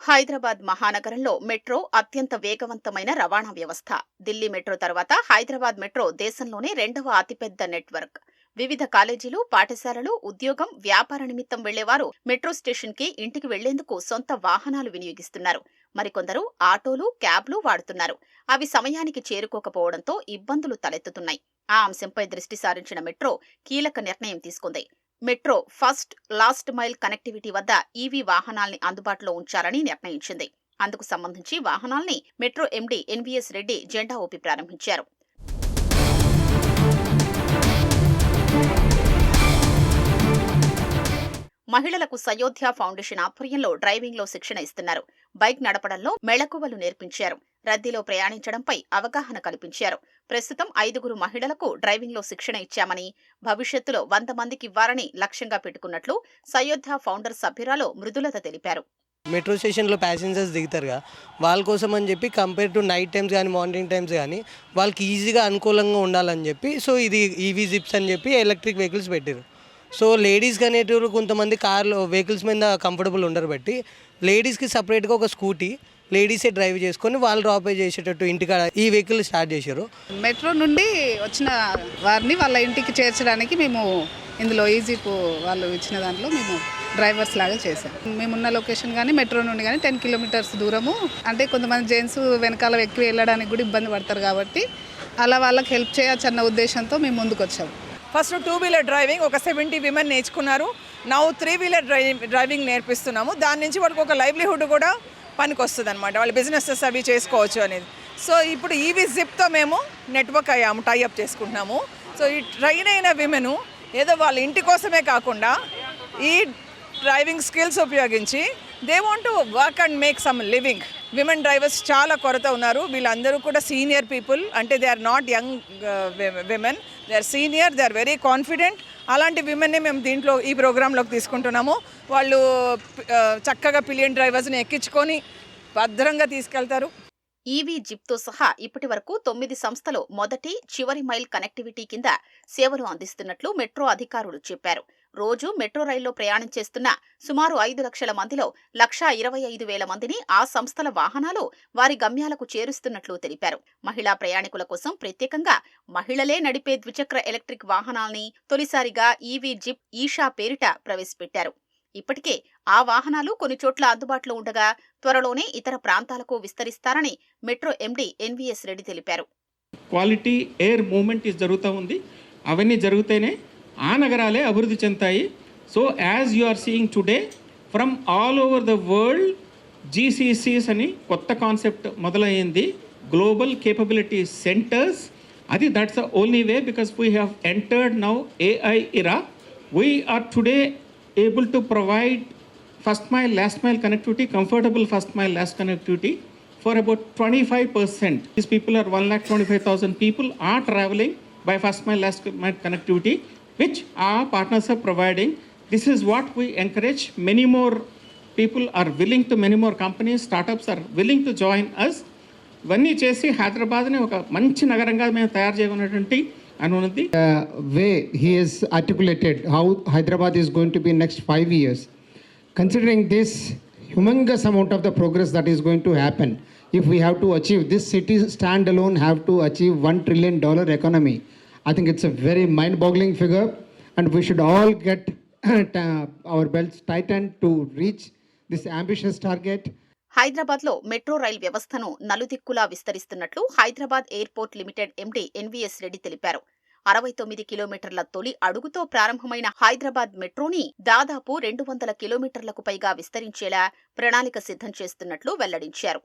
హైదరాబాద్ మహానగరంలో మెట్రో అత్యంత వేగవంతమైన రవాణా వ్యవస్థ. ఢిల్లీ మెట్రో తర్వాత హైదరాబాద్ మెట్రో దేశంలోనే రెండవ అతిపెద్ద నెట్వర్క్. వివిధ కాలేజీలు పాఠశాలలు ఉద్యోగం వ్యాపార నిమిత్తం వెళ్ళేవారు మెట్రో స్టేషన్కి ఇంటికి వెళ్ళేందుకు సొంత వాహనాలు వినియోగిస్తున్నారు. మరికొందరు ఆటోలు క్యాబ్లు వాడుతున్నారు. అవి సమయానికి చేరుకోకపోవడంతో ఇబ్బందులు తలెత్తుతున్నాయి. ఆ అంశంపై దృష్టి సారించిన మెట్రో కీలక నిర్ణయం తీసుకుంది. Metro first last mile connectivity వద్ద ఈవీ వాహనాల్ని అందుబాటులో ఉంచాలని నిర్ణయించింది. అందుకు సంబంధించి వాహనాల్ని మెట్రో ఎండీ ఎన్వీఎస్ రెడ్డి జెండా ఊపి ప్రారంభించారు. మహిళలకు సయోధ్య ఫౌండేషన్ ఆధ్వర్యంలో డ్రైవింగ్లో శిక్షణ ఇస్తున్నారు. బైక్ నడపడంలో మెళకువలు నేర్పించారు. రద్దీలో ప్రయాణించడంపై అవగాహన కల్పించారు. ప్రస్తుతం ఐదుగురు మహిళలకు డ్రైవింగ్లో శిక్షణ ఇచ్చామని భవిష్యత్తులో వంద మందికి ఇవ్వాలని లక్ష్యంగా పెట్టుకున్నట్లు సయోధ్య ఫౌండర్ సభ్యురాలు మృదులత తెలిపారు. మెట్రో స్టేషన్లో ప్యాసింజర్స్ దిగుతారుగా వాళ్ళ కోసం అని చెప్పి కంపేర్ టు నైట్ టైమ్స్ కానీ మార్నింగ్ టైమ్స్ కానీ వాళ్ళకి ఈజీగా అనుకూలంగా ఉండాలని చెప్పి సో ఇది ఈవీ జిప్స్ అని చెప్పి ఎలక్ట్రిక్ వెహికల్స్ పెట్టారు సో లేడీస్కి అనేటివారు కొంతమంది కార్లు వెహికల్స్ మీద కంఫర్టబుల్ ఉండరు బట్టి లేడీస్కి సపరేట్గా ఒక స్కూటీ లేడీసే డ్రైవ్ చేసుకొని వాళ్ళు డ్రాప్ చేసేటట్టు ఇంటికాడ ఈ వెహికల్ స్టార్ట్ చేశారు. మెట్రో నుండి వచ్చిన వారిని వాళ్ళ ఇంటికి చేర్చడానికి మేము ఇందులో ఈజీపు వాళ్ళు ఇచ్చిన దాంట్లో మేము డ్రైవర్స్ లాగా చేసాం మేమున్న లొకేషన్ కానీ మెట్రో నుండి కానీ టెన్ కిలోమీటర్స్ దూరము. అంటే కొంతమంది జెంట్స్ వెనకాల ఎక్కువ వెళ్ళడానికి కూడా ఇబ్బంది పడతారు కాబట్టి అలా వాళ్ళకి హెల్ప్ చేయొచ్చు అన్న ఉద్దేశంతో మేము ముందుకు వచ్చాము ఫస్ట్ టూ వీలర్ డ్రైవింగ్ ఒక సెవెంటీ విమెన్ నేర్చుకున్నారు. Now three wheeler driving driving నేర్పిస్తున్నాము. దాని నుంచి వాళ్ళకి ఒక లైవ్లీహుడ్ కూడా పనికి వస్తుంది అనమాట వాళ్ళ బిజినెసెస్ అవి చేసుకోవచ్చు అనేది. సో ఇప్పుడు ఈవీ జిప్తో మేము నెట్వర్క్ అయ్యాము టైఅప్ చేసుకుంటున్నాము. సో ఈ ట్రైన్ అయిన విమెను ఏదో వాళ్ళ ఇంటి కోసమే కాకుండా ఈ డ్రైవింగ్ స్కిల్స్ ఉపయోగించి they want work and make some living women drivers చాలా కొరత ఉన్నారు. వీళ్ళందరూ కూడా సీనియర్ పీపుల్. అంటే they are not young women. They are senior they are very confident. అలాంటి విమెన్ని మేము దీంట్లో ఈ ప్రోగ్రాంలోకి తీసుకుంటున్నాము. వాళ్ళు చక్కగా పిలియన్ డ్రైవర్స్ని ఎక్కించుకొని భద్రంగా తీసుకెళ్తారు. ఈవీ జిప్తో సహా ఇప్పటి వరకు తొమ్మిది సంస్థలు మొదటి చివరి మైల్ కనెక్టివిటీ కింద సేవలు అందిస్తున్నట్లు మెట్రో అధికారులు చెప్పారు. రోజు మెట్రో రైల్లో ప్రయాణం చేస్తున్న సుమారు ఐదు లక్షల మందిలో లక్షా ఇరవై ఐదు వేల మందిని ఆ సంస్థల వాహనాలు వారి గమ్యాలకు చేరుస్తున్నట్లు తెలిపారు. మహిళా ప్రయాణికుల కోసం ప్రత్యేకంగా మహిళలే నడిపే ద్విచక్ర ఎలక్ట్రిక్ వాహనాల్ని తొలిసారిగా ఈవీ జిప్ ఈషా పేరిట ప్రవేశపెట్టారు. ఇప్పటికే ఆ వాహనాలు కొన్ని చోట్ల అందుబాటులో ఉండగా త్వరలోనే ఇతర ప్రాంతాలకు విస్తరిస్తారని మెట్రో ఎండీ ఎన్వీఎస్ రెడ్డి తెలిపారు. క్వాలిటీ ఎయిర్ మూమెంట్ జరుగుతూ ఉంది. అవన్నీ జరిగితేనే ఆ నగరాలే అభివృద్ధి చెందాయి so as you are seeing today from all over the world GCCs అని కొత్త కాన్సెప్ట్ మొదలయ్యింది గ్లోబల్ కేపబిలిటీ సెంటర్స్ అది that's only way because we have entered now AI era we are today able to provide first mile last mile connectivity comfortable first mile last connectivity for about twenty five percent these people are one lakh twenty five thousand people are travelling by first mile last mile connectivity which our partners are providing. This is what we encourage. Many more people are willing to, many more companies, startups are willing to join us. ఇవన్నీ చేసి హైదరాబాద్ని ఒక మంచి నగరంగా మేము తయారు చేయకున్నటువంటి అనున్నది way he is articulated articulated how Hyderabad is going to be next five years, considering this amount of of the progress that is going to happen, if we have to achieve this city alone have to achieve one trillion dollar economy, I think it's a very mind-boggling figure, and we should all get uh, our belts tightened to reach this ambitious target. హైదరాబాద్లో metro rail వ్యవస్థను నలుదిక్కులా విస్తరిస్తున్నట్లు Hyderabad airport limited MD NVS Reddy తెలిపారు అరవై తొమ్మిది కిలోమీటర్ల తొలి అడుగుతో ప్రారంభమైన హైదరాబాద్ మెట్రోని దాదాపు రెండు వందల కిలోమీటర్లకు పైగా విస్తరించేలా ప్రణాళిక సిద్ధం చేస్తున్నట్లు వెల్లడించారు